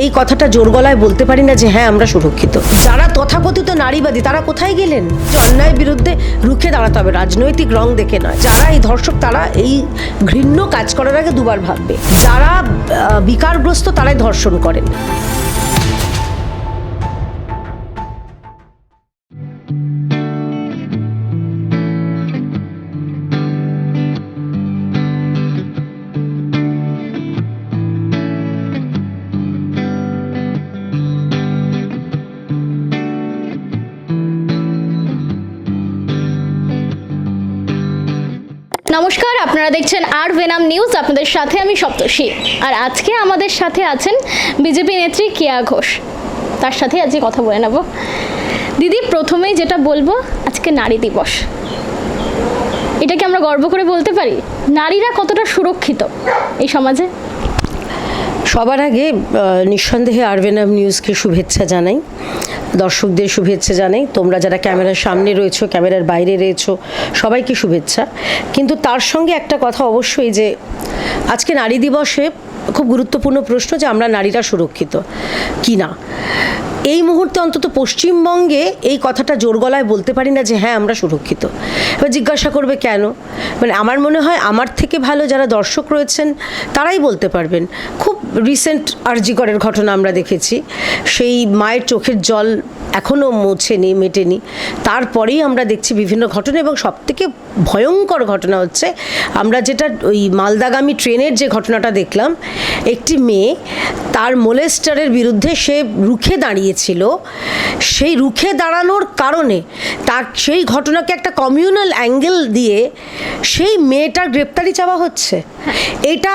এই কথাটা জোর গলায় বলতে পারি না যে হ্যাঁ আমরা সুরক্ষিত। যারা তথাকথিত নারীবাদী, তারা কোথায় গেলেন? অন্যায়ের বিরুদ্ধে রুখে দাঁড়াতে হবে, রাজনৈতিক রং দেখে নয়। যারা এই ধর্ষক, তারা এই ঘৃণ্য কাজ করার আগে দুবার ভাববে। যারা বিকারগ্রস্ত, তারাই ধর্ষণ করেন। আপনারা দেখছেন আর ভেনাম নিউজ, আপনাদের সাথে আমি সপ্তর্ষি। আর আজকে আমাদের সাথে আছেন বিজেপি নেত্রী কেয়া ঘোষ। তার সাথে আজকে কথা বলে নেব। দিদি, প্রথমেই যেটা বলব, আজকে নারী দিবস। এটা কি আমরা গর্ব করে বলতে পারি, নারীরা কতটা সুরক্ষিত এই সমাজে? সবার আগে নিঃসন্দেহে আরবেনাম নিউজকে শুভেচ্ছা জানাই। দর্শকদের শুভেচ্ছা জানাই। তোমরা যারা ক্যামেরার সামনে রয়েছো, ক্যামেরার বাইরে রয়েছো, সবাইকে শুভেচ্ছা। কিন্তু তার সঙ্গে একটা কথা অবশ্যই যে, আজকে নারী দিবসে খুব গুরুত্বপূর্ণ প্রশ্ন যে, আমরা নারীরা সুরক্ষিত কি না? এই মুহূর্তে অন্তত পশ্চিমবঙ্গে এই কথাটা জোর গলায় বলতে পারি না যে হ্যাঁ আমরা সুরক্ষিত। এবার জিজ্ঞাসা করবে কেন? মানে আমার মনে হয় আমার থেকে ভালো যারা দর্শক রয়েছেন, তারাই বলতে পারবেন। খুব রিসেন্ট আরজিকরের ঘটনা আমরা দেখেছি। সেই মায়ের চোখের জল এখনও মুছেনি মেটেনি। তারপরেই আমরা দেখছি বিভিন্ন ঘটনা এবং সবথেকে ভয়ঙ্কর ঘটনা হচ্ছে আমরা যেটা ওই মালদাগামী ট্রেনের যে ঘটনাটা দেখলাম একটি মেয়ে তার মোলেস্টারের বিরুদ্ধে সে রুখে দাঁড়িয়েছিল। সেই রুখে দাঁড়ানোর কারণে তার সেই ঘটনাকে একটা কমিউনাল অ্যাঙ্গেল দিয়ে সেই মেয়েটার গ্রেপ্তারি চাওয়া হচ্ছে। এটা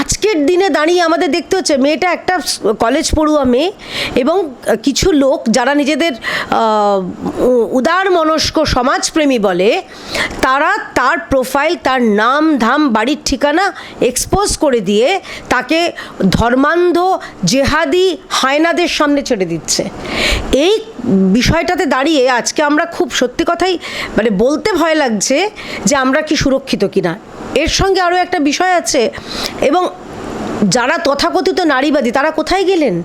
আজকের দিনে দাঁড়িয়ে আমাদের দেখতে হচ্ছে, মেয়েটা একটা কলেজ পড়ুয়া মেয়ে এবং কিছু লোক যারা নিজেদের উদার মনস্ক সমাজপ্রেমী বলে, তারা তার প্রোফাইল তার নাম, ধাম, বাড়ির ঠিকানা এক্সপোজ করে দিয়ে তাকে ধর্মান্ধ, জেহাদি হায়নাদের সামনে ছেড়ে দিচ্ছে। এই বিষয়টাতে দাঁড়িয়ে আজকে আমরা খুব সত্যি কথাই মানে বলতে ভয় লাগছে যে আমরা কি সুরক্ষিত কিনা। এর সঙ্গে আরও একটা বিষয় আছে এবং যারা তথাকথিত নারীবাদী, তারা কোথায় গেলেন?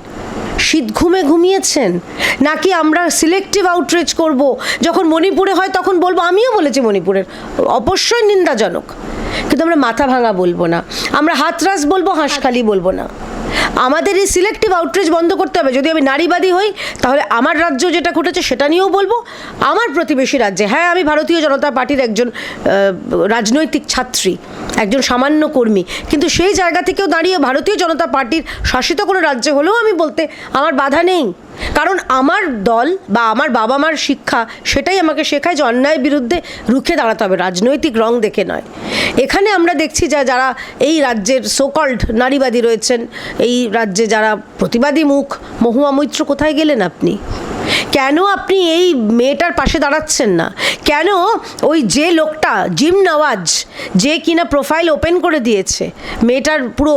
শীত ঘুমে ঘুমিয়েছেন? নাকি আমরা সিলেক্টিভ আউটরিচ করব? যখন মণিপুরে হয় তখন বলব, আমিও বলেছি মণিপুরের। অবশ্যই নিন্দাজনক। কিন্তু আমরা মাথা ভাঙা বলব না। আমরা হাতরাস বলব, হাঁসখালি বলব না। আমাদের এই সিলেক্টিভ আউটরিচ বন্ধ করতে হবে। যদি আমি নারীবাদী হই, তাহলে আমার রাজ্য যেটা ঘটেছে সেটা নিয়েও বলব। আমার প্রতিবেশী রাজ্যে হ্যাঁ আমি ভারতীয় জনতা পার্টির একজন রাজনৈতিক ছাত্রী, একজন সামান্য কর্মী, কিন্তু সেই জায়গা থেকেও দাঁড়িয়ে ভারতীয় জনতা পার্টির শাসিত কোনো রাজ্য হলেও আমি বলতে আমার বাধা নেই। কারণ আমার দল বা আমার বাবা মার শিক্ষা সেটাই আমাকে শেখায় যে অন্যায়ের বিরুদ্ধে রুখে দাঁড়াতে হবে, রাজনৈতিক রং দেখে নয়। এখানে আমরা দেখছি যা যারা এই রাজ্যের সোকল্ড নারীবাদী রয়েছেন, এই রাজ্যে যারা প্রতিবাদী মুখ, মহুয়া মৈত্র কোথায় গেলেন আপনি? কেন আপনি এই মেয়েটার পাশে দাঁড়াচ্ছেন না? কেন ওই যে লোকটা, জিম নওয়াজ, যে কিনা প্রোফাইল ওপেন করে দিয়েছে, মেয়েটার পুরো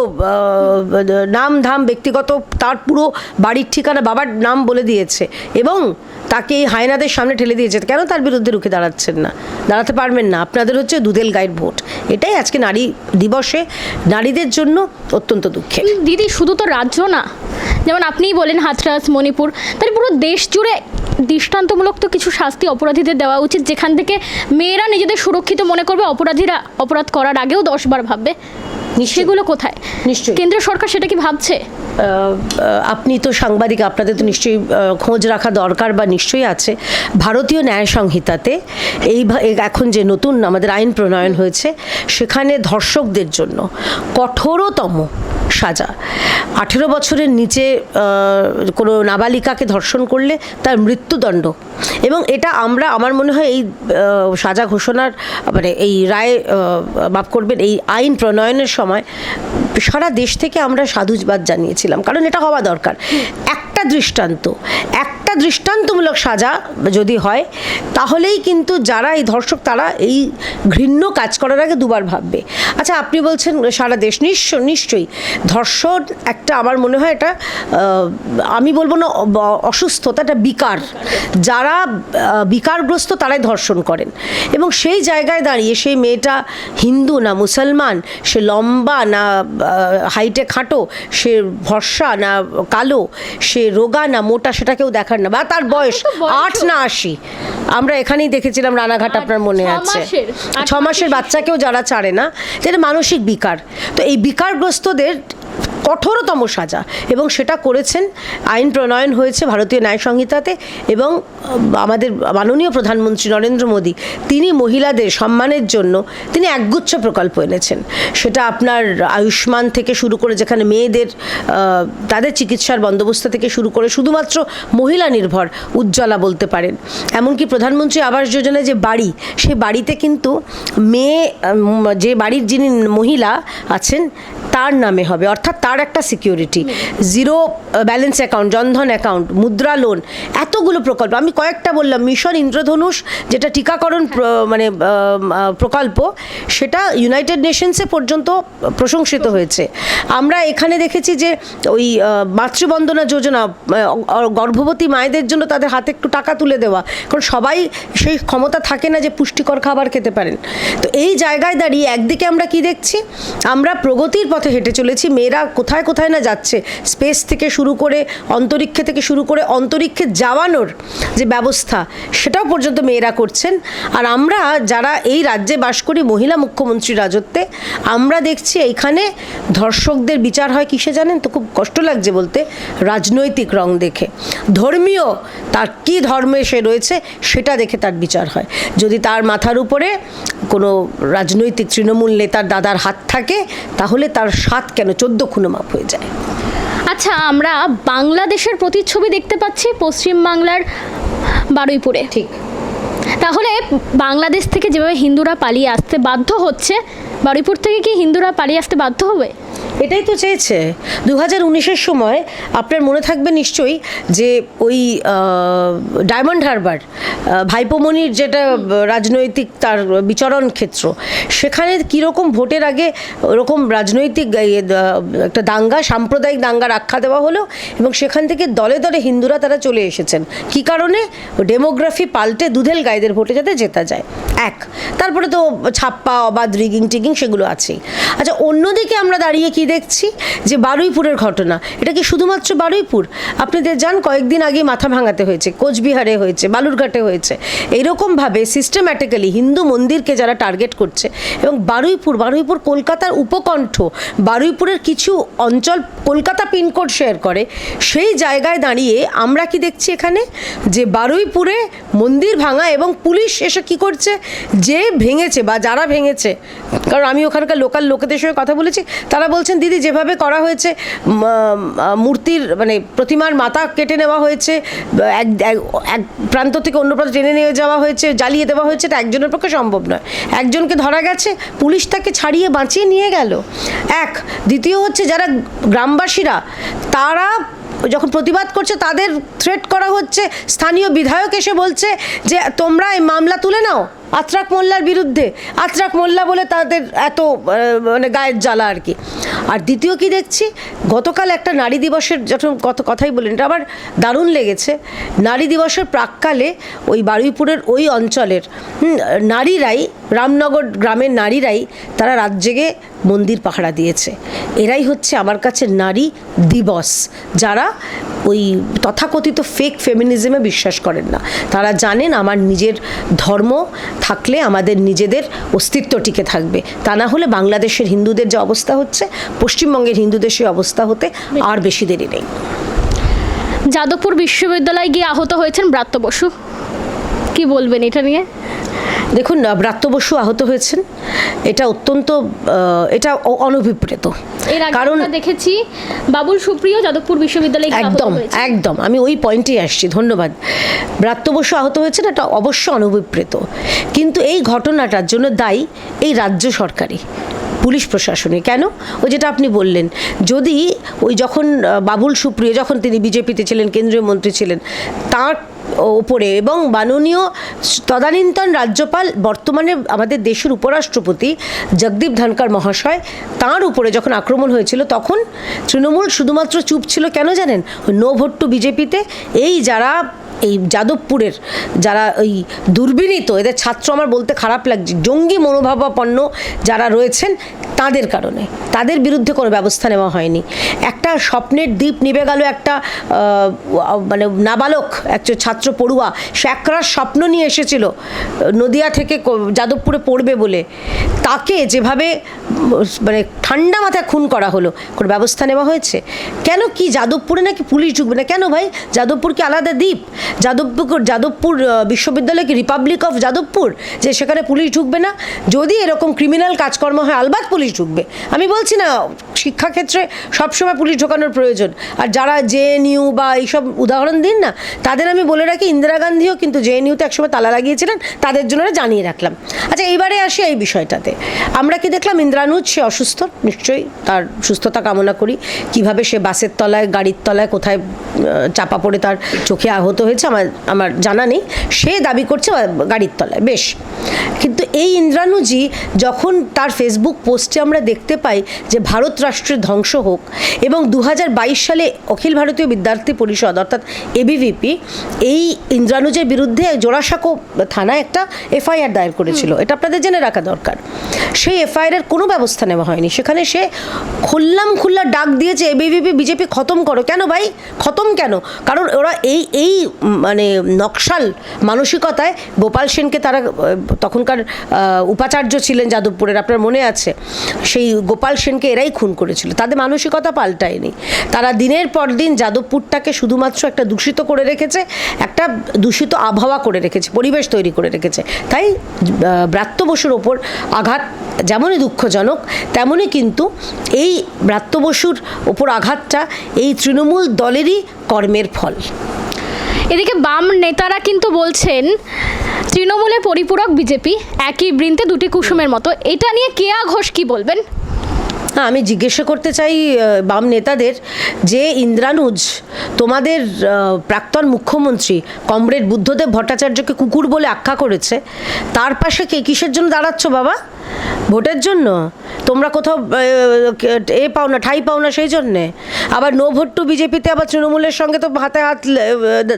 নাম ধাম ব্যক্তিগত, তার পুরো বাড়ির ঠিকানা, বাবার নাম বলে দিয়েছে এবং তাকে এই হায়নাদের সামনে ঠেলে দিয়েছে, কেন তার বিরুদ্ধে রুখে দাঁড়াচ্ছেন না? দাঁড়াতে পারবেন না। আপনাদের হচ্ছে দুধেল গায়ের ভোট। এটাই আজকে নারী দিবসে, নারীদের জন্য অত্যন্ত দুঃখের। দিদি, শুধু তো রাজ্য না, যেমন আপনিই বলেন হাতরাস মণিপুর তাহলে পুরো দেশ জুড়ে দৃষ্টান্তমূলক তো কিছু শাস্তি অপরাধীদের দেওয়া উচিত, যেখান থেকে মেয়েরা নিজেদের সুরক্ষিত মনে করবে, অপরাধীরা অপরাধ করার আগেও দশবার ভাববে। সেগুলো কোথায় নিশ্চয়ই। কেন্দ্র সরকার সেটা কি ভাবছে? আপনি তো সাংবাদিক আপনাদের তো নিশ্চয়ই খোঁজ রাখা দরকার বা নিশ্চয়ই আছে। ভারতীয় ন্যায় সংহিতাতে এই এখন যে নতুন আমাদের আইন প্রণয়ন হয়েছে সেখানে ধর্ষকদের জন্য কঠোরতম সাজা। আঠেরো বছরের নিচে কোনো নাবালিকাকে ধর্ষণ করলে তার মৃত্যুদণ্ড। এবং এটা আমরা আমার মনে হয় এই সাজা ঘোষণার মানে এই রায় মাফ করবেন এই আইন প্রণয়নের সময় সারা দেশ থেকে আমরা সাধুবাদ জানিয়েছিলাম কারণ এটা হওয়া দরকার। একটা দৃষ্টান্ত। একটা দৃষ্টান্তমূলক সাজা যদি হয়, তাহলেই কিন্তু যারা এই ধর্ষক, তারা এই ঘৃণ্য কাজ করার আগে দুবার ভাববে। আচ্ছা আপনি বলছেন সারা দেশ নিশ্চয় নিশ্চয়ই। ধর্ষণ একটা আমার মনে হয় এটা আমি বলব না অসুস্থতা এটা বিকার। যারা বিকারগ্রস্ত তারাই ধর্ষণ করেন। এবং সেই জায়গায় দাঁড়িয়ে সেই মেয়েটা হিন্দু না মুসলমান, সে লম্বা না হাইটে খাটো, সে ভরসা না কালো, সে রোগা না মোটা সেটা কেউ দেখার না। বা তার বয়স আট না আশি। আমরা এখানেই দেখেছিলাম রানাঘাট আপনার মনে আছে। ছ মাসের বাচ্চাকেও যারা ছাড়ে না যেটা মানসিক বিকার। তো এই বিকারগ্রস্তদের কঠোরতম সাজা এবং সেটা করেছেন, আইন প্রণয়ন হয়েছে ভারতীয় ন্যায় সংহিতাতে এবং আমাদের মাননীয় প্রধানমন্ত্রী নরেন্দ্র মোদী, তিনি মহিলাদের সম্মানের জন্য তিনি একগুচ্ছ প্রকল্প এনেছেন। সেটা আপনার আয়ুষ্মান থেকে শুরু করে যেখানে মেয়েদের তাদের চিকিৎসার বন্দোবস্ত থেকে শুরু করে শুধুমাত্র মহিলা নির্ভর উজ্জ্বলা বলতে পারেন। এমনকি প্রধানমন্ত্রী আবাস যোজনায় যে বাড়ি, সে বাড়িতে কিন্তু মেয়ে যে বাড়ির যিনি মহিলা আছেন, তার নামে হবে। অর্থাৎ তার একটা security zero balance account Jan Dhan account Mudra loan এতগুলো প্রকল্প। আমি কয়েকটা বললাম, মিশন ইন্দ্রধনুষ, যেটা টিকাকরণ মানে প্রকল্প, সেটা ইউনাইটেড নেশনসে পর্যন্ত প্রশংসিত হয়েছে। আমরা এখানে দেখেছি যে ওই মাতৃবন্দনা যোজনা গর্ভবতী মায়েদের জন্য তাদের হাতে একটু টাকা তুলে দেওয়া। কারণ সবাই সেই ক্ষমতা থাকে না যে পুষ্টিকর খাবার খেতে পারেন। তো এই জায়গায় দাঁড়িয়ে একদিকে আমরা কি দেখছি? আমরা প্রগতির পথে হেঁটে চলেছি। মেয়েরা কোথায় কোথায় না যাচ্ছে। স্পেস থেকে শুরু করে, অন্তরিক্ষে থেকে শুরু করে, অন্তরিক্ষে যাওয়ানোর যে ব্যবস্থা, সেটাও পর্যন্ত মেয়েরা করছেন। আর আমরা যারা এই রাজ্যে বাস করি, মহিলা মুখ্যমন্ত্রী রাজত্বে, আমরা দেখছি এইখানে ধর্ষকদের বিচার হয় কিসে জানেন? তো খুব কষ্ট লাগছে বলতে, রাজনৈতিক রং দেখে। ধর্মীয় তার কি ধর্মে সে রয়েছে, সেটা দেখে তার বিচার হয়। যদি তার মাথার উপরে কোনো রাজনৈতিক তৃণমূল নেতার দাদার হাত থাকে, তাহলে তার সাত কেন? চোদ্দ খুনো মাপ হয়ে যায়। আচ্ছা আমরা বাংলাদেশের প্রতিচ্ছবি দেখতে পাচ্ছি পশ্চিম বাংলার বারুইপুরে। ঠিক। তাহলে বাংলাদেশ থেকে যেভাবে হিন্দুরা পালিয়ে আসতে বাধ্য হচ্ছে বারুইপুর থেকে কি হিন্দুরা পালিয়ে আসতে বাধ্য হবে? এটাই তো চেয়েছে। দু হাজার উনিশের সময় আপনার মনে থাকবে নিশ্চয়ই যে ওই ডায়মন্ড হারবার ভাইপোমনির যেটা রাজনৈতিক তার বিচরণ ক্ষেত্র সেখানে কীরকম ভোটের আগে ওরকম রাজনৈতিক ইয়ে, একটা দাঙ্গা সাম্প্রদায়িক দাঙ্গা আখ্যা দেওয়া হলো এবং সেখান থেকে দলে দলে হিন্দুরা তারা চলে এসেছেন। কি কারণে? ডেমোগ্রাফি পাল্টে দুধেল গাইদের ভোটে যাতে জেতা যায়। এক তারপরে তো ছাপ্পা অবাধ রিগিং টিগিং সেগুলো আছেই। আচ্ছা অন্যদিকে আমরা দাঁড়িয়ে কি দেখছি? যে বারুইপুরের ঘটনা। এটা কি শুধুমাত্র বারুইপুর? আপনাদের যান কয়েকদিন আগে মাথা ভাঙাতে হয়েছে, কোচবিহারে হয়েছে, বালুরঘাটে হয়েছে। এইরকমভাবে সিস্টেম্যাটিক্যালি হিন্দু মন্দিরকে যারা টার্গেট করছে এবং বারুইপুর বারুইপুর কলকাতার উপকণ্ঠ, বারুইপুরের কিছু অঞ্চল কলকাতা পিনকোড শেয়ার করে, সেই জায়গায় দাঁড়িয়ে আমরা কি দেখছি এখানে? যে বারুইপুরে মন্দির ভাঙা এবং পুলিশ এসে কি করছে? যে ভেঙেছে বা যারা ভেঙেছে, কারণ আমি ওখানকার লোকাল লোকেদের সঙ্গে কথা বলেছি, তারা বলছেন, দিদি, যেভাবে করা হয়েছে মূর্তির মানে প্রতিমার মাথা কেটে নেওয়া হয়েছে, এক, এক- প্রান্ত থেকে অন্য প্রান্ত টেনে নিয়ে যাওয়া হয়েছে, জ্বালিয়ে দেওয়া হয়েছে, এটা একজনের পক্ষে সম্ভব নয়। একজনকে ধরা গেছে, পুলিশ তাকে ছাড়িয়ে বাঁচিয়ে নিয়ে গেল। এক, দ্বিতীয় হচ্ছে যারা গ্রামবাসীরা, তারা যখন প্রতিবাদ করছে, তাদের থ্রেট করা হচ্ছে। স্থানীয় বিধায়ক এসে বলছে যে, তোমরা এই মামলা তুলে নাও আত্রাক মোল্লার বিরুদ্ধে। আত্রাক মোল্লা বলে তাদের এত মানে গায়ের জ্বালা আর কি। আর দ্বিতীয় কি দেখছি? গতকাল একটা নারী দিবসের যখন কত, কথাই বলেন এটা আমার দারুণ লেগেছে। নারী দিবসের প্রাককালে ওই বারুইপুরের ওই অঞ্চলের নারীরাই, রামনগর গ্রামের নারীরাই তারা রাত জেগে মন্দির পাহারা দিয়েছে। এরাই হচ্ছে আমার কাছে নারী দিবস। যারা ওই তথাকথিত ফেক ফেমিনিজমে বিশ্বাস করেন না। তারা জানেন আমার নিজের ধর্ম থাকলে আমাদের নিজেদের অস্তিত্ব টিকে থাকবে। তা না হলে বাংলাদেশের হিন্দুদের যে অবস্থা হচ্ছে, পশ্চিমবঙ্গের হিন্দুদের সেই অবস্থা হতে আর বেশি দেরি নেই। যাদবপুর বিশ্ববিদ্যালয়ে গিয়ে আহত হয়েছেন ব্রাত্য বসু। কি বলবেন এটা নিয়ে? দেখুন ব্রাত্য বসু আহত হয়েছেন। এটা অত্যন্ত এটা অনভিপ্রেত। কারণ দেখেছি বাবুল সুপ্রিয় যাদবপুর বিশ্ববিদ্যালয়ে একদম একদম। আমি ওই পয়েন্টেই আসছি ধন্যবাদ। ব্রাত্য বসু আহত হয়েছেন এটা অবশ্য অনভিপ্রেত। কিন্তু এই ঘটনাটার জন্য দায়ী এই রাজ্য সরকারই পুলিশ প্রশাসনে কেন? ওই যেটা আপনি বললেন যদি ওই যখন বাবুল সুপ্রিয় যখন তিনি বিজেপিতে ছিলেন কেন্দ্রীয় মন্ত্রী ছিলেন তার ওপরে এবং মাননীয় তদানীন্তন রাজ্যপাল, বর্তমানে আমাদের দেশের উপরাষ্ট্রপতি জগদীপ ধনকর মহাশয়, তার উপরে যখন আক্রমণ হয়েছিল তখন তৃণমূল শুধুমাত্র চুপ ছিল কেন জানেন? নো ভোট টু বিজেপিতে। এই যারা, এই যাদবপুরের যারা ওই দুর্বিনীত, এদের ছাত্র আমার বলতে খারাপ লাগছে, জঙ্গি মনোভাবাপন্ন যারা রয়েছেন তাদের কারণে। তাদের বিরুদ্ধে কোনো ব্যবস্থা নেওয়া হয়নি। একটা স্বপ্নের দ্বীপ নিভে গেল একটা মানে নাবালক, একজন ছাত্র পড়ুয়া সে একরাশ স্বপ্ন নিয়ে এসেছিল, নদিয়া থেকে যাদবপুরে পড়বে বলে। তাকে যেভাবে মানে ঠান্ডা মাথায় খুন করা হলো, কোনো ব্যবস্থা নেওয়া হয়েছে? কেন কি যাদবপুরে নাকি পুলিশ ঢুকবে না? কেন ভাই? যাদবপুর কি আলাদা দ্বীপ? যাদবপুর যাদবপুর বিশ্ববিদ্যালয় কি রিপাবলিক অফ যাদবপুর? যে সেখানে পুলিশ ঢুকবে না? যদি এরকম ক্রিমিনাল কাজকর্ম হয়, আলবাত পুলিশ ঢুকবে। আমি বলছি না শিক্ষাক্ষেত্রে সবসময় পুলিশ ঢোকানোর প্রয়োজন। আর যারা জেএনইউ বা এইসব উদাহরণ দিন না, তাদের আমি বলে রাখি, ইন্দিরা গান্ধীও কিন্তু জেএনইউতে একসময় তালা লাগিয়েছিলেন, তাদের জন্য জানিয়ে রাখলাম। আচ্ছা এইবারে আসি এই বিষয়টাতে। আমরা কি দেখলাম, ইন্দ্রানুজ, সে অসুস্থ, নিশ্চয়ই তার সুস্থতা কামনা করি। কীভাবে সে বাসের তলায়, গাড়ির তলায় কোথায় চাপা পড়ে তার চোখে আহত হয়েছে, আমার আমার জানা নেই। সে দাবি করছে গাড়ির তলায়, বেশ। কিন্তু এই ইন্দ্রানুজি যখন তার ফেসবুক পোস্টে আমরা দেখতে পাই যে ভারত রাষ্ট্রের ধ্বংস হোক এবং দু হাজার বাইশ সালে অখিল ভারতীয় বিদ্যার্থী পরিষদ অর্থাৎ এবিভিপি এই ইন্দ্রানুজের বিরুদ্ধে জোড়াসাঁকো থানায় একটা এফআইআর দায়ের করেছিল। এটা আপনাদের জেনে রাখা দরকার। সেই এফআইআর এর কোনো ব্যবস্থা নেওয়া হয়নি। সেখানে সে খুল্লাম খুল্লা ডাক দিয়েছে এবিভিপি বিজেপি খতম করো। কেন ভাই? খতম কেন? কারণ ওরা এই এই মানে নকশাল মানসিকতায় গোপাল সেনকে তারা তখনকার উপাচার্য ছিলেন যাদবপুরের আপনার মনে আছে? সেই গোপাল সেনকে এরাই খুন করেছিল। তাদের মানসিকতা পাল্টায়নি। তারা দিনের পর দিন যাদবপুরটাকে শুধুমাত্র একটা দূষিত করে রেখেছে, একটা দূষিত আবহাওয়া করে রেখেছে, পরিবেশ তৈরি করে রেখেছে। তাই ব্রাত্য বসুর ওপর আঘাত যেমনই দুঃখজনক, তেমনই কিন্তু এই ব্রাত্য বসুর ওপর আঘাতটা এই তৃণমূল দলেরই কর্মের ফল। এদিকে বাম নেতারা কিন্তু বলছেন, তৃণমূলের পরিপূরক বিজেপি একই বৃন্তে দুটি কুসুমের মতো। এটা নিয়ে কেয়া ঘোষ কি বলবেন? হ্যাঁ আমি জিজ্ঞাসা করতে চাই বাম নেতাদের যে ইন্দ্রানুজ, তোমাদের প্রাক্তন মুখ্যমন্ত্রী কমরেড বুদ্ধদেব ভট্টাচার্যকে কুকুর বলে আখ্যা করেছে, তার পাশে কে কিসের জন্য দাঁড়াচ্ছ বাবা? ভোটের জন্য? তোমরা কোথাও, এ পাও না, ঠাই পাও না সেই জন্যে? আবার নো ভোট টু বিজেপিতে আবার তৃণমূলের সঙ্গে তো হাতে হাত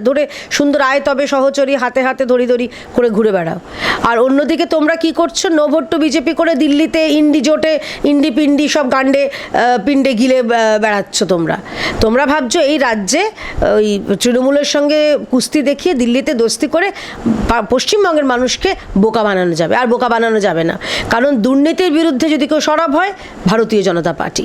ধরে সুন্দর আয় তবে সহচরী, হাতে হাতে ধরি ধরি করে ঘুরে বেড়াও। আর অন্যদিকে তোমরা কি করছ? নো ভোট টু বিজেপি করে দিল্লিতে ইন্ডি জোটে, ইন্ডি পিন্ডি সব গান্ডে পিণ্ডে গিলে বেড়াচ্ছ তোমরা। তোমরা ভাবছ এই রাজ্যে ওই তৃণমূলের সঙ্গে কুস্তি দেখিয়ে দিল্লিতে দোস্তি করে পশ্চিমবঙ্গের মানুষকে বোকা বানানো যাবে। আর বোকা বানানো যাবে না। কারণ দুর্নীতির বিরুদ্ধে যদি কেউ সরব হয়, ভারতীয় জনতা পার্টি।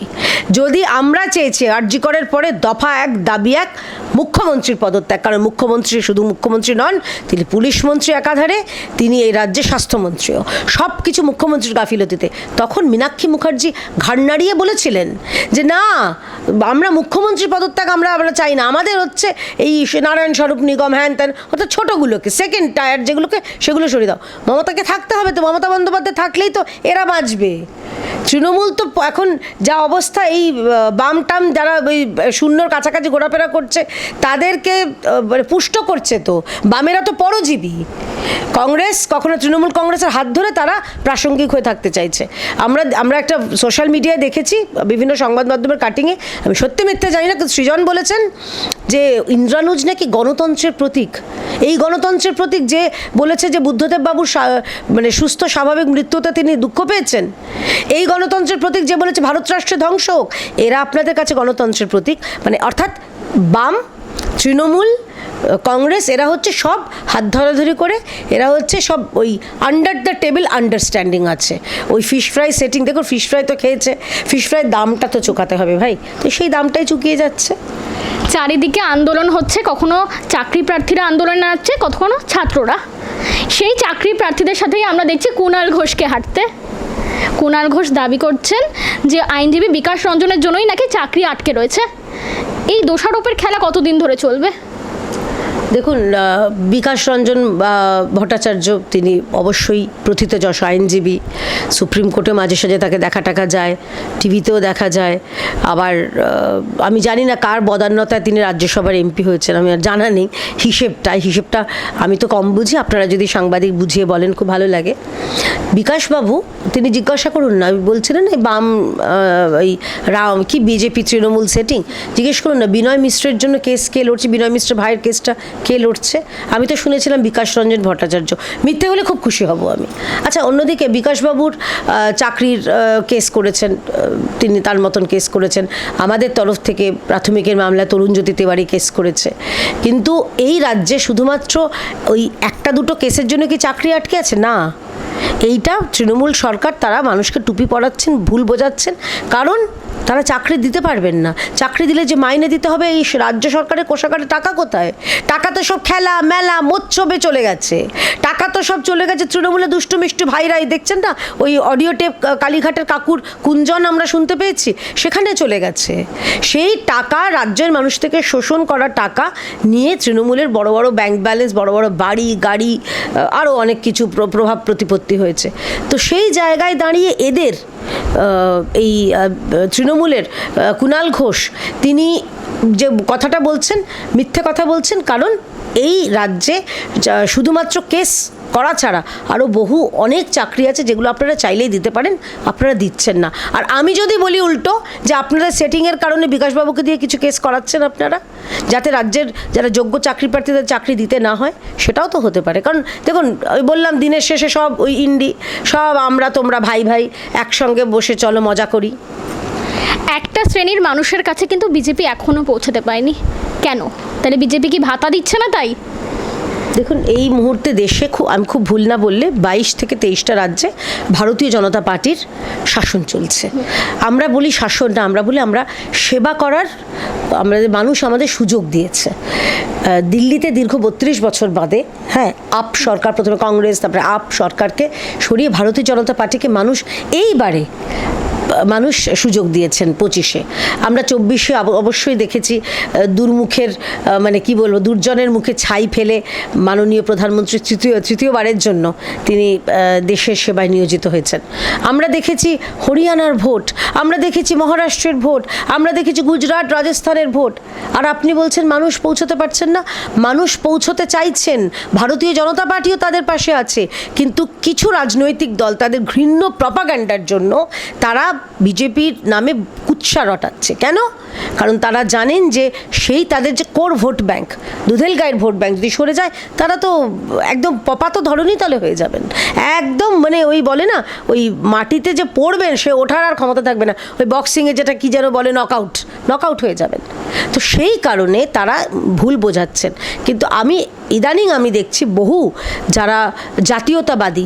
যদি আমরা চেয়েছি আরজি করের পরে দফা এক, দাবি এক, মুখ্যমন্ত্রীর পদত্যাগ, কারণ মুখ্যমন্ত্রী শুধু মুখ্যমন্ত্রী নন, তিনি পুলিশ মন্ত্রী একাধারে, তিনি এই রাজ্যের স্বাস্থ্যমন্ত্রীও। সব কিছু মুখ্যমন্ত্রীর গাফিলতিতে। তখন মীনাক্ষী মুখার্জি ঘাড় নাড়িয়ে বলেছিলেন যে, না আমরা মুখ্যমন্ত্রীর পদত্যাগ আমরা আমরা চাই না। আমাদের হচ্ছে এই নারায়ণ স্বরূপ নিগম, হ্যান ত্যান, অর্থাৎ ছোটোগুলোকে সেকেন্ড টায়ার যেগুলোকে, সেগুলো সরিয়ে দাও। মমতাকে থাকতে হবে তো, মমতা বন্দ্যোপাধ্যায় থাকলেই তো এরা বাঁচবে। তৃণমূল তো এখন যা অবস্থা, এই বাম টাম যারা ওই শূন্যর কাছাকাছি ঘোরাফেরা করছে, তাদেরকে মানে পুষ্ট করছে তো। বামেরা তো পরজীবী। কংগ্রেস, কখনো তৃণমূল কংগ্রেসের হাত ধরে তারা প্রাসঙ্গিক হয়ে থাকতে চাইছে। আমরা আমরা একটা সোশ্যাল মিডিয়ায় দেখেছি, বিভিন্ন সংবাদ মাধ্যমের কাটিংয়ে আমি সত্যি মিথ্যে জানি না, কিন্তু সৃজন বলেছেন যে ইন্দ্রানুজ নাকি গণতন্ত্রের প্রতীক। এই গণতন্ত্রের প্রতীক যে বলেছে যে বুদ্ধদেব বাবুর মানে সুস্থ, স্বাভাবিক মৃত্যুতে তিনি দুঃখ পেয়েছেন, এই গণতন্ত্রের প্রতীক যে বলেছে ভারত রাষ্ট্রের ধ্বংস হোক, এরা আপনাদের কাছে গণতন্ত্রের প্রতীক। মানে অর্থাৎ বাম, তৃণমূল কংগ্রেস, এরা হচ্ছে সব হাত ধরাধরি করে, এরা হচ্ছে সব ওই আন্ডার দ্য টেবিল আন্ডারস্ট্যান্ডিং আছে। ওই ফিশ ফ্রাই সেটিং দেখো ফিশ ফ্রাই তো খেয়েছে ফিশ ফ্রাই দামটা তো চুকাতে হবে ভাই। তো সেই দামটাই চুকিয়ে যাচ্ছে। চারিদিকে আন্দোলন হচ্ছে, কখনো চাকরি প্রার্থীরা আন্দোলন নাচ্ছে কখনো ছাত্ররা। সেই চাকরি প্রার্থীদের সাথেই আমরা দেখছি কুণাল ঘোষকে হাঁটতে। কুণাল ঘোষ দাবি করছেন যে আইনজীবী বিকাশ রঞ্জনের জন্যই নাকি চাকরি আটকে রয়েছে। এই দোষারোপের খেলা কতদিন ধরে চলবে? দেখুন বিকাশ রঞ্জন ভট্টাচার্য, তিনি অবশ্যই প্রথিত প্রথিতযশ আইনজীবী। সুপ্রিম কোর্টে মাঝে সাঝে তাকে দেখা টাকা যায়, টিভিতেও দেখা যায়। আবার আমি জানি না কার বদান্যতায় তিনি রাজ্যসভার এমপি হয়েছেন, আমি আর জানা নেই হিসেবটা। হিসেবটা আমি তো কম বুঝি, আপনারা যদি সাংবাদিক বুঝিয়ে বলেন, খুব ভালো লাগে। বিকাশবাবু, তিনি জিজ্ঞাসা করুন না, আমি বলছিলেন এই বাম এই রাম, কি বিজেপি তৃণমূল সেটিং জিজ্ঞেস করুন না, বিনয় মিশ্রের জন্য কেস কে লড়ছে? বিনয় মিশ্র ভাইয়ের কেসটা কে লড়ছে? আমি তো শুনেছিলাম বিকাশ রঞ্জন ভট্টাচার্য। মিথ্যে হলে খুব খুশি হব আমি। আচ্ছা অন্যদিকে বিকাশবাবুর চাকরির কেস করেছেন তিনি তার মতন কেস করেছেন। আমাদের তরফ থেকে প্রাথমিকের মামলা তরুণ জ্যোতি তিওয়ারি কেস করেছে। কিন্তু এই রাজ্যে শুধুমাত্র ওই একটা দুটো কেসের জন্য কি চাকরি আটকে আছে? না। এইটা তৃণমূল সরকার, তারা মানুষকে টুপি পরাচ্ছেন, ভুল বোঝাচ্ছেন। কারণ তারা চাকরি দিতে পারবেন না। চাকরি দিলে যে মাইনে দিতে হবে, এই রাজ্য সরকারের কোষাগারে টাকা কোথায়? টাকা তো সব খেলা, মেলা মোচ্ছবে চলে গেছে। টাকা তো সব চলে গেছে। তৃণমূলে দুষ্টু মিষ্টি ভাইরাই দেখছেন না? ওই অডিও টেপ কালীঘাটের কাকুর কুঞ্জন আমরা শুনতে পেয়েছি, সেখানে চলে গেছে। সেই টাকা রাজ্যের মানুষ থেকে শোষণ করা টাকা নিয়ে তৃণমূলের বড় বড় ব্যাংক ব্যালেন্স, বড় বড় বাড়ি, গাড়ি আরও অনেক কিছু প্র- প্রভাব প্রতিপত্তি হয়েছে। তো সেই জায়গায় দাঁড়িয়ে এদের এই তৃণমূলের কুণাল ঘোষ তিনি যে কথাটা বলছেন মিথ্যে কথা বলছেন কারণ এই রাজ্যে শুধুমাত্র কেস করা ছাড়া আরও বহু অনেক চাকরি আছে যেগুলো আপনারা চাইলেই দিতে পারেন, আপনারা দিচ্ছেন না। আর আমি যদি বলি উল্টো যে আপনারা সেটিংয়ের কারণে বিকাশবাবুকে দিয়ে কিছু কেস করাচ্ছেন আপনারা, যাতে রাজ্যের যারা যোগ্য চাকরি প্রার্থীদের চাকরি দিতে না হয়, সেটাও তো হতে পারে। কারণ দেখুন, ওই বললাম দিনের শেষে সব ওই ইন্ডি, সব আমরা তোমরা ভাই ভাই একসঙ্গে বসে চলো মজা করি। একটা শ্রেণির মানুষের কাছে কিন্তু বিজেপি এখনও পৌঁছাতে পারেনি। কেন? তাহলে বিজেপি কি ভাতা দিচ্ছে না তাই? দেখুন, এই মুহূর্তে দেশে খুব আমি খুব ভুল না বললে বাইশ থেকে তেইশটা রাজ্যে ভারতীয় জনতা পার্টির শাসন চলছে। আমরা বলি শাসন না, আমরা বলি আমরা সেবা করার আমাদের মানুষ আমাদের সুযোগ দিয়েছে। দিল্লিতে দীর্ঘ বত্রিশ বছর বাদে হ্যাঁ আপ সরকার, প্রথমে কংগ্রেস, তারপরে আপ সরকারকে সরিয়ে ভারতীয় জনতা পার্টিকে মানুষ এইবারে মানুষ সুযোগ দিয়েছেন পঁচিশে। আমরা চব্বিশে অবশ্যই দেখেছি দুর্মুখের মানে কি বলব, দুর্জনের মুখে ছাই ফেলে মাননীয় প্রধানমন্ত্রী তৃতীয়, তৃতীয়বারের জন্য তিনি দেশের সেবায় নিয়োজিত হয়েছেন। আমরা দেখেছি হরিয়ানার ভোট, আমরা দেখেছি মহারাষ্ট্রের ভোট, আমরা দেখেছি গুজরাট, রাজস্থানের ভোট। আর আপনি বলছেন মানুষ পৌঁছতে পারছেন না। মানুষ পৌঁছতে চাইছেন, ভারতীয় জনতা পার্টিও তাদের পাশে আছে। কিন্তু কিছু রাজনৈতিক দল তাদের ঘৃণ্য প্রপাগান্ডার জন্য তারা বিজেপির নামে কুৎসা রটাচ্ছে। কেন? কারণ তারা জানেন যে সেই তাদের যে কোর ভোট ব্যাংক দুধেল গায়ের ভোট ব্যাংক যদি সরে যায়, তারা তো একদম পপাত ধরনই তাহলে হয়ে যাবেন। একদম মানে ওই বলে না, ওই মাটিতে যে পড়বেন, সে ওঠার আর ক্ষমতা থাকবে না। ওই বক্সিংয়ে যেটা কি যেন বলে নকআউট নকআউট হয়ে যাবেন। তো সেই কারণে তারা ভুল বোঝাচ্ছেন। কিন্তু আমি, ইদানিং আমি দেখছি বহু যারা জাতীয়তাবাদী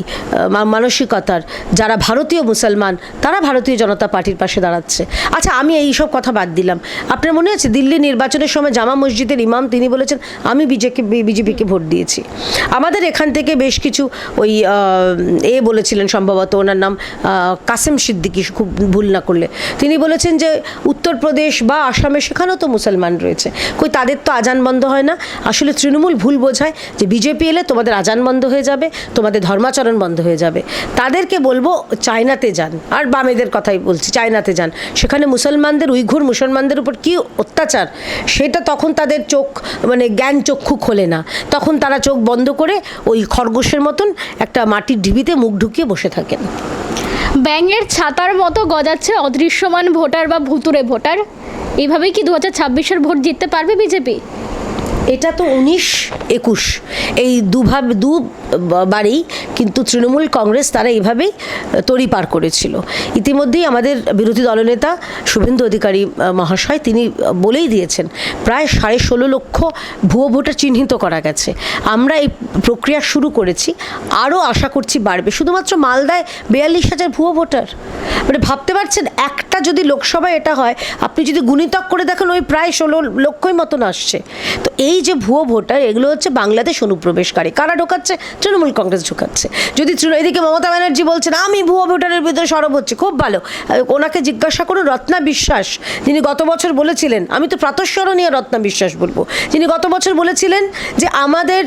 মানসিকতার, যারা ভারতীয় মুসলমান, তারা ভারতীয় জনতা পার্টির পাশে দাঁড়াচ্ছে। আচ্ছা আমি এই সব কথা বাদ দিলাম। আপনার মনে আছে দিল্লি নির্বাচনের সময় জামা মসজিদের ইমাম তিনি বলেছেন, আমি বিজেপি বিজেপিকে ভোট দিয়েছি। আমাদের এখান থেকে বেশ কিছু ওই এ বলেছিলেন সম্ভবত, ওনার নাম কাসেম সিদ্দিকি, খুব ভুল না করলে। তিনি বলেছেন যে, উত্তরপ্রদেশ বা আসামে সেখানেও তো মুসলমান রয়েছে। কই, তাদের তো আজান বন্ধ হয় না। আসলে তৃণমূল ভুল বোঝায় যে, বিজেপি এলে তোমাদের আজান বন্ধ হয়ে যাবে, তোমাদের ধর্মাচরণ বন্ধ হয়ে যাবে। তাদেরকে বলব, চায়নাতে যান। আর বামেদের কথাই বলছি, চায়নাতে যান। সেখানে মুসলমানদের, উইঘুর মুসলমানদের উপর কি অত্যাচার, সেটা তখন তাদের চোখ মানে জ্ঞান চক্ষু খোলে না। তখন তারা চোখ বন্ধ করে ওই খরগোশের মতন একটা মাটির ঢিবিতে মুখ ঢুকিয়ে বসে থাকেন। ব্যাঙের ছাতার মতো গজাচ্ছে অদৃশ্যমান ভোটার বা ভুতুরে ভোটার। এইভাবেই কি দু হাজার ছাব্বিশের ভোট জিততে পারবে বিজেপি? এটা তো উনিশ একুশ। এই দুভাব দু বারেই কিন্তু তৃণমূল কংগ্রেস তারা এইভাবেই তড়ি পার করেছিল। ইতিমধ্যেই আমাদের বিরোধী দলনেতা শুভেন্দু অধিকারী মহাশয়, তিনি বলেই দিয়েছেন, প্রায় সাড়ে ষোলো লক্ষ ভুয়ো ভোটার চিহ্নিত করা গেছে। আমরা এই প্রক্রিয়া শুরু করেছি, আরও আশা করছি বাড়বে। শুধুমাত্র মালদায় বিয়াল্লিশ হাজার ভুয়ো ভোটার। মানে ভাবতে পারছেন, একটা যদি লোকসভায় এটা হয়, আপনি যদি গুণিতক করে দেখেন, ওই প্রায় ষোলো লক্ষই মতন আসছে। তো এই এই যে ভুয়ো ভোটার, এগুলো হচ্ছে বাংলাদেশ অনুপ্রবেশকারী। কারা ঢোকাচ্ছে? তৃণমূল কংগ্রেস ঢোকাচ্ছে। যদি এদিকে মমতা ব্যানার্জি বলছেন, আমি ভুয়ো ভোটারের বিরুদ্ধে সরব হচ্ছে খুব ভালো। ওনাকে জিজ্ঞাসা করুন রত্না বিশ্বাস, যিনি গত বছর বলেছিলেন, আমি তো প্রাতঃস্মরণীয় রত্না বিশ্বাস বলব, যিনি গত বছর বলেছিলেন যে আমাদের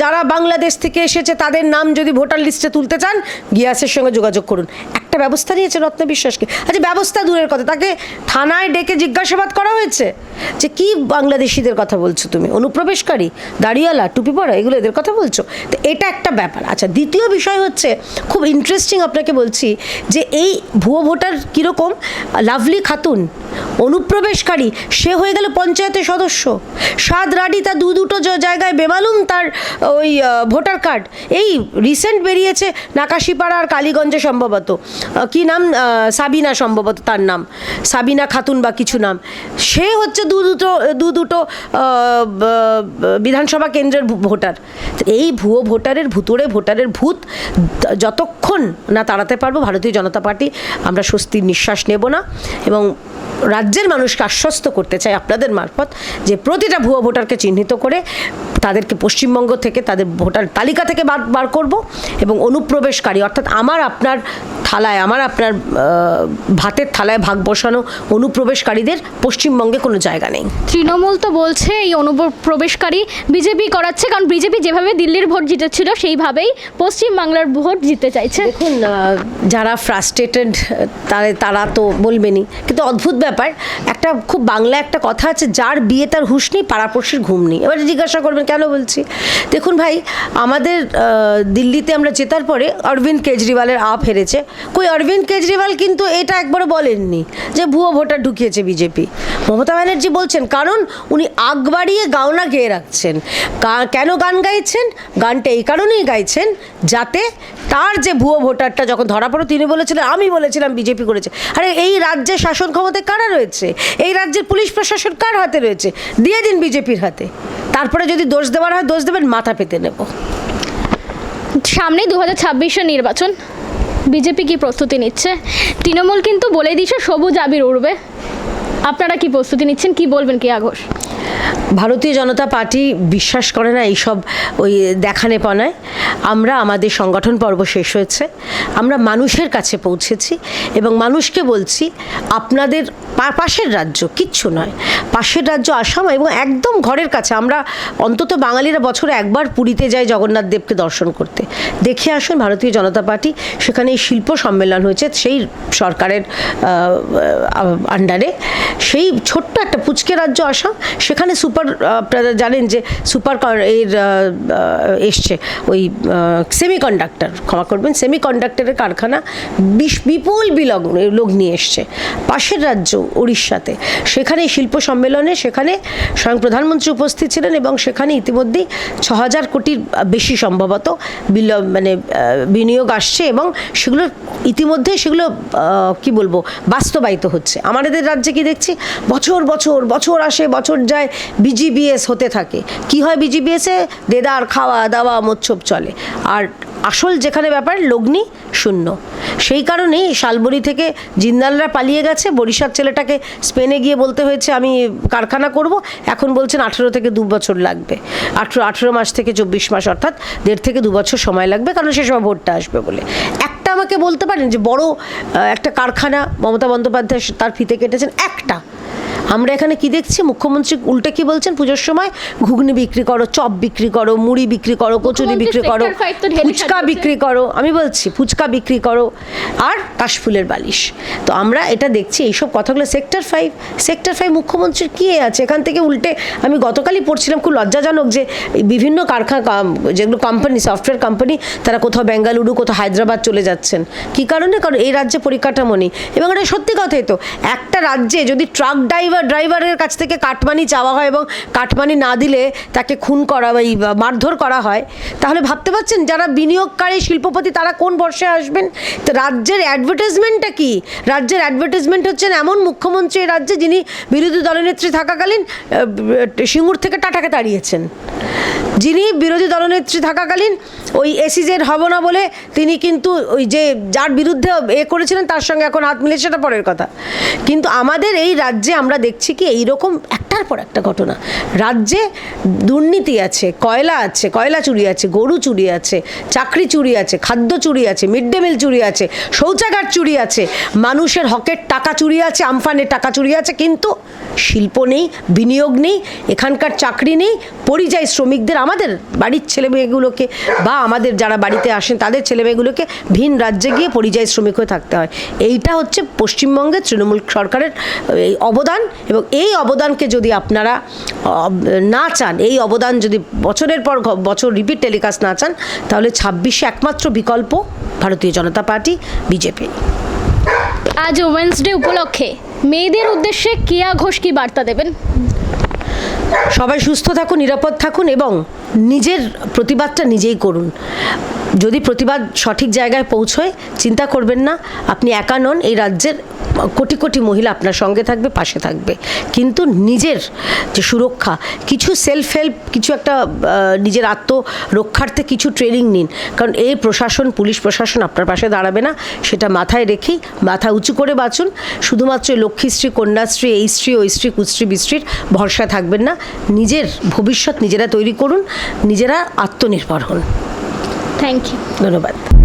যারা বাংলাদেশ থেকে এসেছে, তাদের নাম যদি ভোটার লিস্টে তুলতে চান, গিয়াসের সঙ্গে যোগাযোগ করুন। একটা ব্যবস্থা নিয়েছে রত্না বিশ্বাসকে আচ্ছা ব্যবস্থা দূরের কথা। তাকে থানায় ডেকে জিজ্ঞাসাবাদ করা হয়েছে? যে কি বাংলাদেশিদের কথা বলছো তুমি? অনুপ্রবেশকারী দাড়িওয়ালা টুপি পরা এগুলো এদের কথা বলছো? তো এটা একটা ব্যাপার। আচ্ছা দ্বিতীয় বিষয় হচ্ছে, খুব ইন্টারেস্টিং আপনাকে বলছি যে এই ভুয়ো ভোটার কীরকম? লাভলি খাতুন, অনুপ্রবেশকারী, সে হয়ে গেল পঞ্চায়েতের সদস্য। সাত রাডি তার দু দুটো জায়গায় বেমালুম তার ওই ভোটার কার্ড। এই রিসেন্ট বেরিয়েছে নাকাশিপাড়া আর কালীগঞ্জে সম্ভবত। কি নাম? সাবিনা সম্ভবত তার নাম। সাবিনা খাতুন বা কিছু নাম। সে হচ্ছে দু দুটো দু দুটো বিধানসভা কেন্দ্রের ভোটার। এই ভুয়ো ভোটারের ভুতুড়ে ভোটারের ভূত যতক্ষণ না তাড়াতে পারব ভারতীয় জনতা পার্টি, আমরা স্বস্তির নিঃশ্বাস নেব না। এবং রাজ্যের মানুষকে আশ্বস্ত করতে চাই আপনাদের মারফত যে প্রতিটা ভুয়ো ভোটারকে চিহ্নিত করে তাদেরকে পশ্চিমবঙ্গ থেকে তাদের ভোটার তালিকা থেকে বার বার করব এবং অনুপ্রবেশকারী, অর্থাৎ আমার, আপনার থালায় আমার আপনার ভাতের থালায় ভাগ বসানো অনুপ্রবেশকারীদের পশ্চিমবঙ্গে কোনো জায়গা নেই। তৃণমূল তো বলছে এই অনুপ্রবেশকারী বিজেপি করাচ্ছে কারণ বিজেপি যেভাবে দিল্লির ভোট জিতেছিল সেইভাবেই পশ্চিমবাংলার ভোট জিততে চাইছে। দেখুন যারা ফ্রাস্ট্রেটেড তারা তারা তো বলবেনই। কিন্তু অদ্ভুত ব্যাপার একটা খুব বাংলা একটা কথা আছে যার বিয়ে তার হুঁশ নেই পাড়াপড়শির ঘুম নেই। এবার জিজ্ঞাসা করবেন কেন বলছি? দেখুন ভাই আমাদের দিল্লিতে আমরা জেতার পরে অরবিন্দ কেজরিওয়ালের আপ হেরেছে। কই অরবিন্দ কেজরিওয়াল কিন্তু এটা একবারও বলেননি যে ভুয়ো ভোটার ঢুকিয়েছে বিজেপি মমতা ব্যানার্জি বলছেন, কারণ উনি আগ বাড়িয়ে গাওনা গেয়ে রাখছেন। কেন গান গাইছেন? গানটা এই কারণেই গাইছেন যাতে তার যে ভুয়ো ভোটারটা যখন ধরা পড়ো, তিনি বলেছিলেন, আমি বলেছিলাম বিজেপি করেছে। আরে এই রাজ্যে শাসন ক্ষমতায় কারা রয়েছে? এই রাজ্যের পুলিশ প্রশাসন কার হাতে রয়েছে? দিয়ে দিন বিজেপির হাতে। তারপরে যদি দোষ দেওয়ার হয়, দোষ দেবেন, মাথা পেতে নেব। সামনেই দু হাজার নির্বাচন। বিজেপি কি প্রস্তুতি নিচ্ছে? তৃণমূল কিন্তু বলে দিয়েছে সবুজ আবির উড়বে। আপনারা কি প্রস্তুতি নিচ্ছেন? কি বলবেন কি ঘোষ ভারতীয় জনতা পার্টি বিশ্বাস করে না এইসব ওই দেখানেপনায় আমরা আমাদের সংগঠন পর্ব শেষ হয়েছে। আমরা মানুষের কাছে পৌঁছেছি এবং মানুষকে বলছি, আপনাদের পাশের রাজ্য কিচ্ছু নয়। পাশের রাজ্য আসাম এবং একদম ঘরের কাছে। আমরা অন্তত বাঙালিরা বছরে একবার পুরীতে যাই জগন্নাথ দেবকে দর্শন করতে। দেখে আসুন, ভারতীয় জনতা পার্টি সেখানে শিল্প সম্মেলন হয়েছে সেই সরকারের আন্ডারে। সেই ছোট্ট একটা পুচকে রাজ্য আসাম, সেখানে সুপার আপনারা জানেন যে সুপার এর এসছে ওই সেমি কন্ডাক্টর ক্ষমা করবেন সেমি কন্ডাক্টরের কারখানা বিপুল বিলগ লোক নিয়ে এসছে পাশের রাজ্য উড়িষ্যাতে সেখানে শিল্প সম্মেলনে সেখানে স্বয়ং প্রধানমন্ত্রী উপস্থিত ছিলেন এবং সেখানে ইতিমধ্যেই ছ হাজার কোটির বেশি সম্ভবত বিল মানে বিনিয়োগ আসছে এবং সেগুলো ইতিমধ্যে সেগুলো কি বলব, বাস্তবায়িত হচ্ছে। আমাদের রাজ্যে কি দেখছি? বছর বছর বছর আসে, বছর যায় বিজিবিএস হতে থাকে। কি হয় বিজিবিএসে দেদার খাওয়া, দাওয়া মোচ্ছব চলে। আর আসল যেখানে ব্যাপার, লগ্নি শূন্য। সেই কারণেই শালবরি থেকে জিন্দালরা পালিয়ে গেছে। বরিশার ছেলেটাকে স্পেনে গিয়ে বলতে হয়েছে, আমি কারখানা করব। এখন বলছেন, আঠেরো থেকে দু বছর লাগবে। আঠেরো আঠেরো মাস থেকে চব্বিশ মাস, অর্থাৎ দেড় থেকে দু বছর সময় লাগবে, কারণ সে সময় ভোটটা আসবে বলে। একটা আমাকে বলতে পারেন যে বড় একটা কারখানা মমতা বন্দ্যোপাধ্যায় তার ফিতে কেটেছেন একটা। আমরা এখানে কি দেখছি? মুখ্যমন্ত্রী উল্টে কি বলছেন? পুজোর সময় ঘুগনি বিক্রি করো চপ বিক্রি করো মুড়ি বিক্রি করো কচুরি বিক্রি করো ফুচকা বিক্রি করো আমি বলছি ফুচকা বিক্রি করো আর কাশফুলের বালিশ। তো আমরা এটা দেখছি এইসব কথাগুলো সেক্টর ফাইভ সেক্টর ফাইভ মুখ্যমন্ত্রীর কী আছে? এখান থেকে উল্টে আমি গতকালই পড়ছিলাম খুব লজ্জাজনক যে বিভিন্ন কারখানা যেগুলো কোম্পানি সফটওয়্যার কোম্পানি তারা কোথাও বেঙ্গালুরু কোথাও হায়দ্রাবাদ চলে যাচ্ছেন কী কারণে? কারণ এই রাজ্যে পরিকাঠামো নেই। এবং এটা সত্যি কথাই তো, একটা রাজ্যে যদি ট্রাক ড্রাইভার ড্রাইভারের কাছ থেকে কাটমানি চাওয়া হয় এবং কাটমানি না দিলে তাকে খুন করা বা মারধর করা হয়, তাহলে ভাবতে পারছেন যারা বিনিয়োগকারী শিল্পপতি তারা কোন বর্ষে আসবেন? তো রাজ্যের অ্যাডভার্টাইজমেন্টটা কি? রাজ্যের অ্যাডভার্টাইজমেন্ট হচ্ছেন এমন মুখ্যমন্ত্রী রাজ্যে যিনি বিরোধী দলনেত্রী থাকাকালীন সিঙ্গুর থেকে টাটাকে তাড়িয়েছেন। যিনি বিরোধী দলনেত্রী থাকাকালীন ওই এসিজের হব না বলে তিনি কিন্তু ওই যে যার বিরুদ্ধে এ করেছিলেন তার সঙ্গে এখন হাত মিলে সেটা পরের কথা। কিন্তু আমাদের এই রাজ্যে আমরা দেখছি কি এইরকম একটা একটার পর একটা ঘটনা। রাজ্যে দুর্নীতি আছে, কয়লা আছে, কয়লা চুরি আছে, গরু চুরি আছে, চাকরি চুরি আছে, খাদ্য চুরি আছে, মিড ডে মিল চুরি আছে, শৌচাগার চুরি আছে, মানুষের হকের টাকা চুরি আছে, আমফানের টাকা চুরি আছে, কিন্তু শিল্প নেই, বিনিয়োগ নেই, এখানকার চাকরি নেই, পরিযায়ী শ্রমিকদের, আমাদের বাড়ির ছেলেমেয়েগুলোকে বা আমাদের যারা বাড়িতে আসেন, তাদের ছেলেমেয়েগুলোকে ভিন রাজ্যে গিয়ে পরিযায়ী শ্রমিক হয়ে থাকতে হয়। এইটা হচ্ছে পশ্চিমবঙ্গের তৃণমূল সরকারের, এই অবদান এবং এই অবদানকে যদি আপনারা না চান এই অবদান যদি বছরের পর বছর রিপিট টেলিকাস্ট না চান তাহলে ছাব্বিশে একমাত্র বিকল্প ভারতীয় জনতা পার্টি বিজেপি। আজ ওমেন্স ডে উপলক্ষে মেয়েদের উদ্দেশ্যে কেয়া ঘোষ কি বার্তা দেবেন? সবাই সুস্থ থাকুন নিরাপদ থাকুন এবং নিজের প্রতিবাদটা নিজেই করুন। যদি প্রতিবাদ সঠিক জায়গায় পৌঁছয়, চিন্তা করবেন না, আপনি একা নন, এই রাজ্যের কোটি কোটি মহিলা আপনার সঙ্গে থাকবে, পাশে থাকবে। কিন্তু নিজের যে সুরক্ষা, কিছু সেলফ হেল্প কিছু একটা নিজের আত্মরক্ষার্থে কিছু ট্রেনিং নিন। কারণ এই প্রশাসন, পুলিশ প্রশাসন আপনার পাশে দাঁড়াবে না, সেটা মাথায় রেখেই, মাথা উঁচু করে বাঁচুন। শুধুমাত্র লক্ষ্মীশ্রী, কন্যাশ্রী, এই স্ত্রী ওই স্ত্রী কুশ্রী, বিশ্রীর ভরসা থাকবেন না। নিজের ভবিষ্যৎ নিজেরা তৈরি করুন। নিজেরা আত্মনির্ভর হন। থ্যাংক ইউ ধন্যবাদ।